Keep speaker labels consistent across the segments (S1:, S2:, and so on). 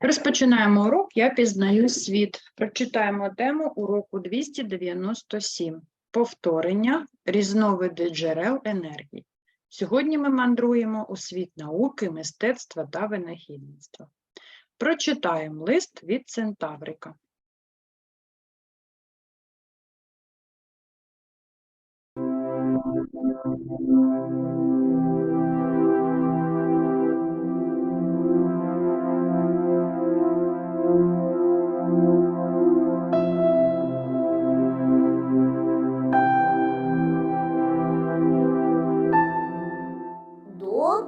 S1: Розпочинаємо урок «Я пізнаю світ». Прочитаємо тему уроку 297 «Повторення. Різновиди джерел енергії». Сьогодні ми мандруємо у світ науки, мистецтва та винахідництва. Прочитаємо лист від Центаврика.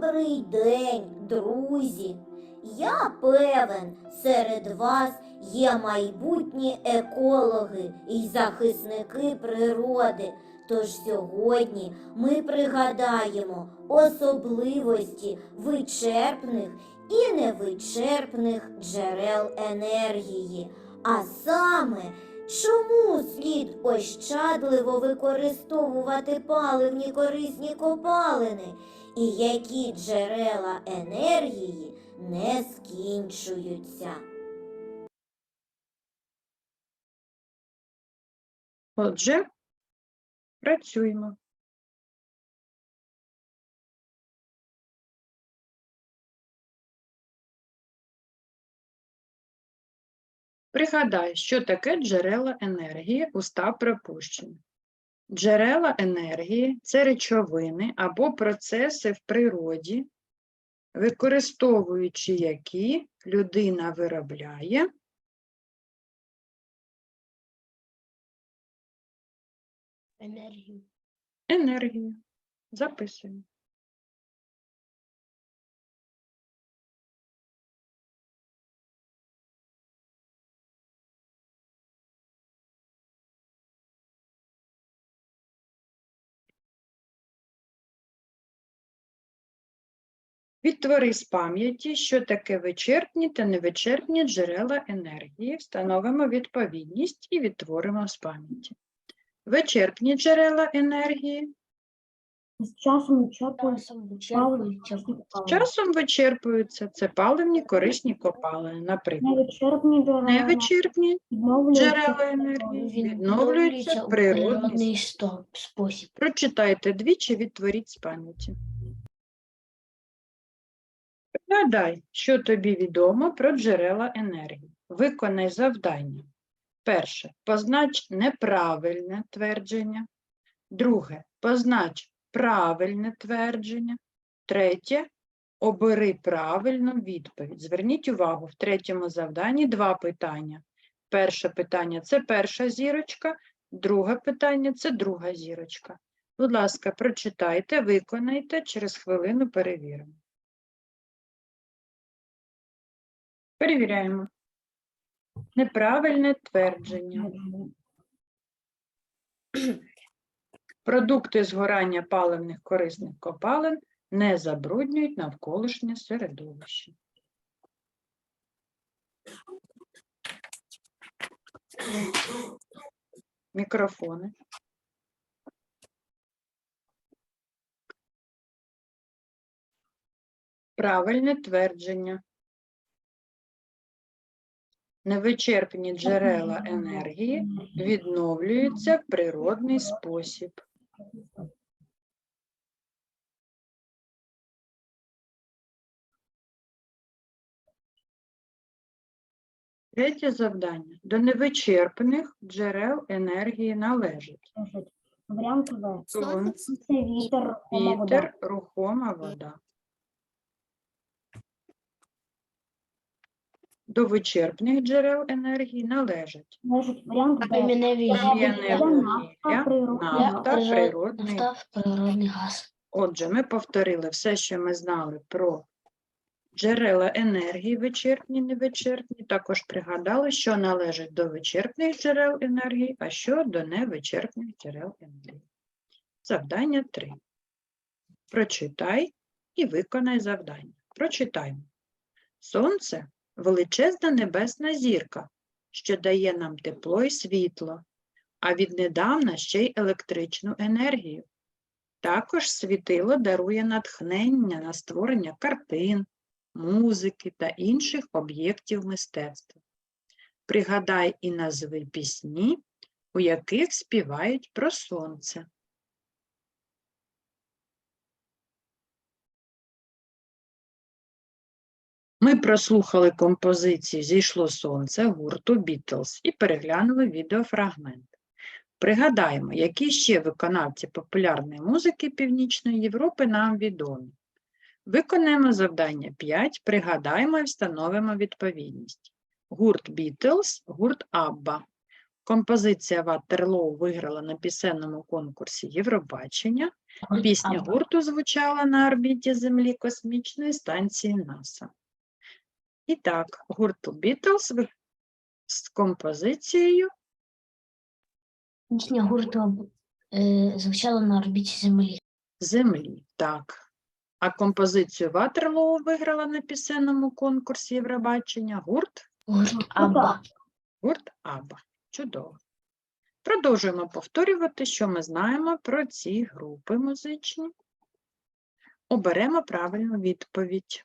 S2: Добрий день, друзі! Я певен, серед вас є майбутні екологи і захисники природи. Тож сьогодні ми пригадаємо особливості вичерпних і невичерпних джерел енергії, а саме Чому слід ощадливо використовувати паливні корисні копалини і які джерела енергії не скінчуються?
S1: Отже, працюємо. Пригадай, що таке джерела енергії уста припущення. Джерела енергії це речовини або процеси в природі, використовуючи які людина виробляє
S2: Енергію.
S1: енергію. Записуємо. Відтвори з пам'яті, що таке вичерпні та невичерпні джерела енергії, встановимо відповідність і відтворимо з пам'яті. Вичерпні джерела енергії
S3: З часом вичерпує паливо
S1: з часом вичерпуються. Це паливні корисні копалини, наприклад.
S3: Невичерпні джерела
S1: Невичерпні
S3: відновлюються
S1: джерела енергії відновлюються в природний
S4: спосіб.
S1: Прочитайте двічі, відтворіть з пам'яті. Пригадай, що тобі відомо про джерела енергії. Виконай завдання. Перше. Познач неправильне твердження. Друге. Познач правильне твердження. Третє. Обери правильну відповідь. Зверніть увагу, в третьому завданні два питання. Перше питання це перша зірочка, друге питання це друга зірочка. Будь ласка, прочитайте, виконайте, через хвилину перевіримо. Перевіряємо. Неправильне твердження. Продукти згорання паливних корисних копалин не забруднюють навколишнє середовище. Мікрофони. Правильне твердження. Невичерпні джерела енергії відновлюються в природний спосіб. Третє завдання. До невичерпних джерел енергії належить
S3: Варіант В.
S1: Сонце,
S3: вітер, рухома вода.
S1: вітер, рухома вода. До вичерпних джерел енергії належать
S3: Належить варіант Б.
S4: Кам'яне
S1: кам'яне вугілля, нафта, природний
S4: газ.
S1: Отже, ми повторили все, що ми знали про джерела енергії, вичерпні, невичерпні. Також пригадали, що належить до вичерпних джерел енергії, а що до невичерпних джерел енергії. Завдання 3. Прочитай і виконай завдання. Прочитаймо. Сонце величезна небесна зірка, що дає нам тепло і світло, а віднедавна ще й електричну енергію. Також світило дарує натхнення на створення картин, музики та інших об'єктів мистецтва. Пригадай і назви пісні, у яких співають про сонце. Ми прослухали композицію Зійшло сонце гурту Бітлз і переглянули відеофрагмент. Пригадаємо, які ще виконавці популярної музики Північної Європи нам відомі. Виконаємо завдання 5, пригадаємо і встановимо відповідність. Гурт Бітлз, гурт Абба. Композиція Ватерлоу виграла на пісенному конкурсі Євробачення. Пісня гурту звучала на орбіті Землі космічної станції НАСА. І так, гурт Бітлз ви- з композицією
S4: Пісня гурту е, звучала на орбіті Землі.
S1: Землі. Так. А композицію Ватерлоу виграла на пісенному конкурсі Євробачення гурт
S4: Гурт Абба.
S1: Гурт Аба. Чудово. Продовжуємо повторювати, що ми знаємо про ці групи музичні. Оберемо правильну відповідь.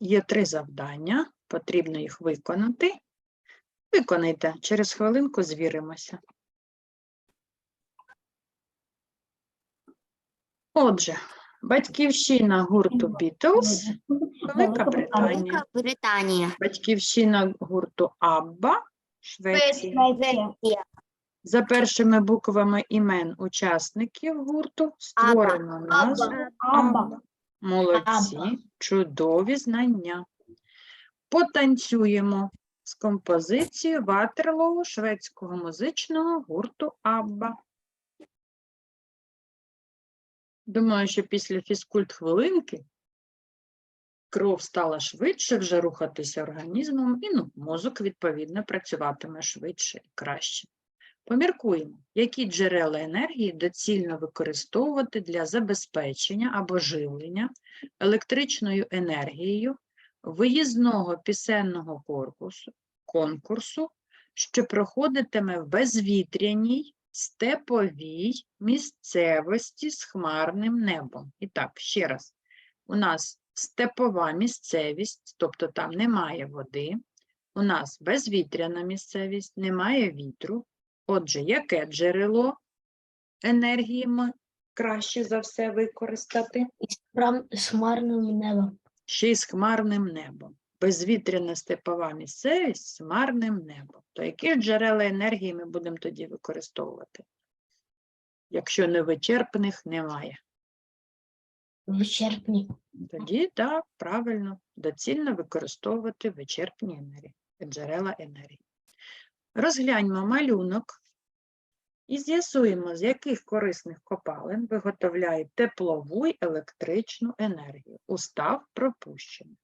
S1: Є три завдання, потрібно їх виконати. Виконайте, через хвилинку звіримося. Отже, батьківщина гурту Бітлз, Велика Британія.
S2: Британія.
S1: Батьківщина гурту Абба. Швеція. За першими буквами імен учасників гурту створено назву
S3: Абба.
S1: Молодці, чудові знання. Потанцюємо з композицією Ватерлоу шведського музичного гурту Абба. Думаю, що після фізкульт хвилинки кров стала швидше вже рухатися організмом, і ну, мозок, відповідно, працюватиме швидше і краще. Поміркуємо, які джерела енергії доцільно використовувати для забезпечення або живлення електричною енергією виїзного пісенного корпусу, конкурсу, що проходитиме в безвітряній степовій місцевості з хмарним небом. І так, ще раз, у нас степова місцевість, тобто там немає води, у нас безвітряна місцевість, немає вітру. Отже, яке джерело енергії ми краще за все використати?
S4: Хмарним небом.
S1: Ще й з хмарним небом. Безвітряна степова місцевість з хмарним небом. То які джерела енергії ми будемо тоді використовувати? Якщо невичерпних немає.
S4: Вичерпні.
S1: Тоді так, правильно, доцільно використовувати вичерпні енергії, джерела енергії. Розгляньмо малюнок і з'ясуємо, з яких корисних копалин виготовляють теплову й електричну енергію. Устав пропущено.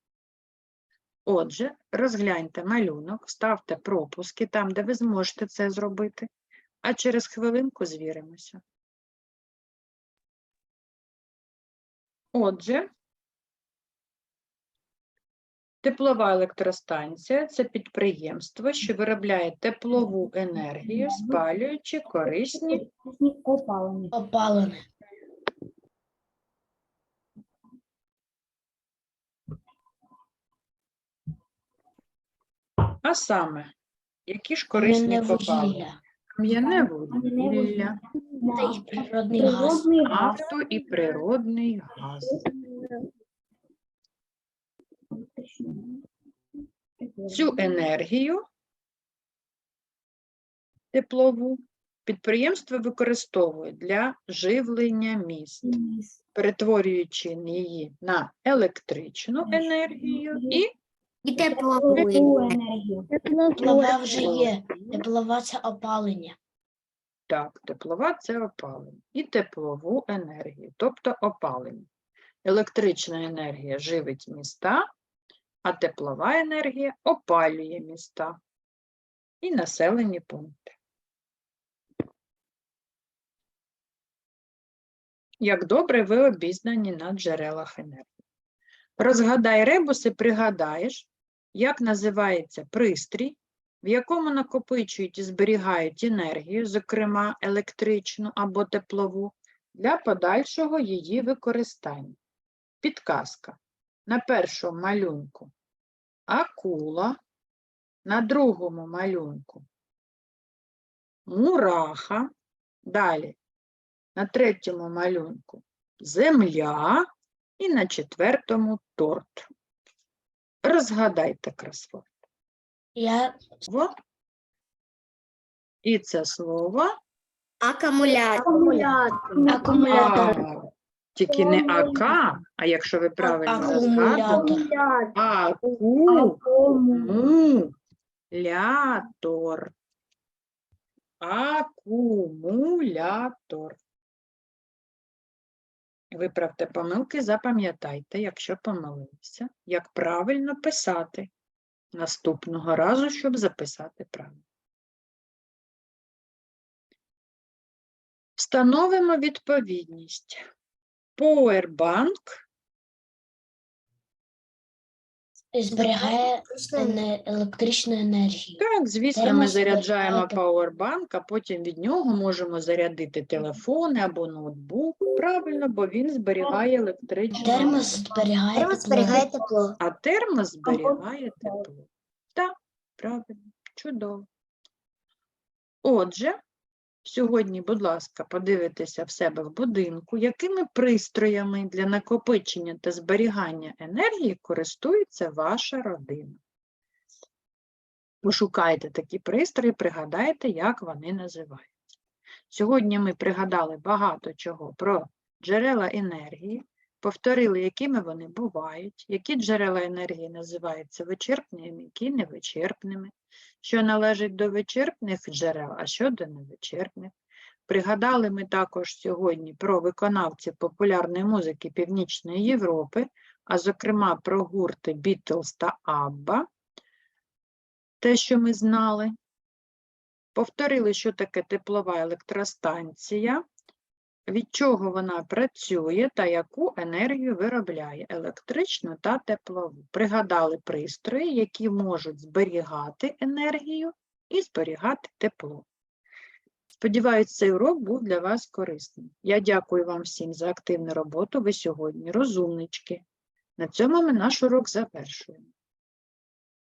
S1: Отже, розгляньте малюнок, ставте пропуски там, де ви зможете це зробити, а через хвилинку звіримося. Отже, Теплова електростанція це підприємство, що виробляє теплову енергію, спалюючи корисні
S3: копалини.
S1: А саме, які ж корисні копалини?
S4: вугілля.
S1: Кам'яне вугілля,
S4: природний газ.
S3: Природний
S1: і природний газ. Цю енергію теплову підприємство використовує для живлення міст, перетворюючи її на електричну енергію і
S2: І
S3: Теплову
S2: теплову.
S3: енергію.
S4: Теплова вже є. Теплова це опалення.
S1: Так, теплова це опалення. І теплову енергію, тобто опалення. Електрична енергія живить міста, а теплова енергія опалює міста і населені пункти. Як добре ви обізнані на джерелах енергії. Розгадай ребус і пригадаєш, як називається пристрій, в якому накопичують і зберігають енергію, зокрема електричну або теплову, для подальшого її використання. підказка. На першому малюнку акула, на другому малюнку мураха, далі на третьому малюнку земля і на четвертому торт. Розгадайте кросворд.
S4: Я
S1: І це слово
S2: Акумулятор.
S4: акумулятор.
S1: А, тільки не АК, а якщо ви правильно згадуєте, акумулятор. Акумулятор. Виправте помилки, запам'ятайте, якщо помилився, як правильно писати наступного разу, щоб записати правильно. Встановимо відповідність. Powerbank
S4: зберігає ене- електричну енергію.
S1: Так, звісно, ми
S4: Термос
S1: заряджаємо пауербанк, а потім від нього можемо зарядити телефони або ноутбук. Правильно, бо він зберігає електричну
S4: Термос зберігає
S2: Термос
S4: тепло.
S2: зберігає тепло.
S1: А термос зберігає тепло. Так, правильно, чудово. Отже, сьогодні, будь ласка, подивитеся в себе в будинку, якими пристроями для накопичення та зберігання енергії користується ваша родина. Пошукайте такі пристрої, пригадайте, як вони називаються. Сьогодні ми пригадали багато чого про джерела енергії, повторили, якими вони бувають, які джерела енергії називаються вичерпними, які невичерпними, що належить до вичерпних джерел, а що до невичерпних. Пригадали ми також сьогодні про виконавців популярної музики Північної Європи, а зокрема про гурти Beatles та ABBA, те, що ми знали. Повторили, що таке теплова електростанція, від чого вона працює та яку енергію виробляє електричну та теплову. Пригадали пристрої, які можуть зберігати енергію і зберігати тепло. Сподіваюсь, цей урок був для вас корисним. Я дякую вам всім за активну роботу. Ви сьогодні розумнички. На цьому ми наш урок завершуємо.